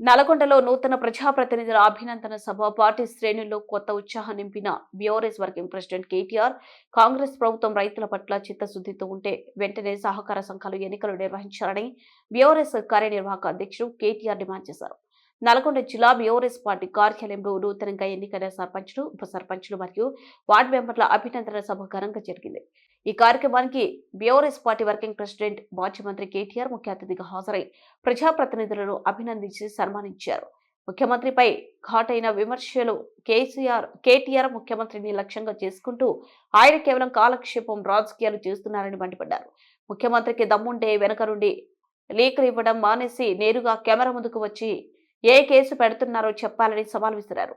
నల్గొండలో నూతన ప్రజాప్రతినిధుల అభినందన సభ పార్టీ శ్రేణుల్లో కొత్త ఉత్సాహం నింపిన BRS working president KTR Congress ప్రభుత్వం రైతుల పట్ల చిత్తశుద్ధితో ఉంటే వెంటనే సహకార సంఘాలు ఎన్నికలు నిర్వహించాలని బీఆర్ఎస్ కార్యనిర్వాహక అధ్యక్షుడు కేటీఆర్ డిమాండ్ చేశారు. నల్గొండ జిల్లా బీఆర్ఎస్ పార్టీ కార్యాలయంలో నూతనంగా ఎన్నికైన సర్పంచులు ఉప సర్పంచులు మరియు వార్డు మెంబర్ల అభినందన సభ ఘనంగా జరిగింది. ఈ కార్యక్రమానికి బీఆర్ఎస్ పార్టీ వర్కింగ్ ప్రెసిడెంట్ మాజీ మంత్రి కేటీఆర్ ముఖ్య అతిథిగా హాజరై ప్రజాప్రతినిధులను అభినందించి సన్మానించారు. ముఖ్యమంత్రిపై ఘాటైన విమర్శలు కేసీఆర్ కేటీఆర్ ముఖ్యమంత్రిని లక్ష్యంగా చేసుకుంటూ ఆయన కేవలం కాలక్షేపం రాజకీయాలు చేస్తున్నారని మండిపడ్డారు. ముఖ్యమంత్రికి దమ్ముంటే వెనక నుండి లీకులు ఇవ్వడం మానేసి నేరుగా కెమెరా ముందుకు వచ్చి ఏ కేసు పెడుతున్నారో చెప్పాలని సవాల్ విసిరారు.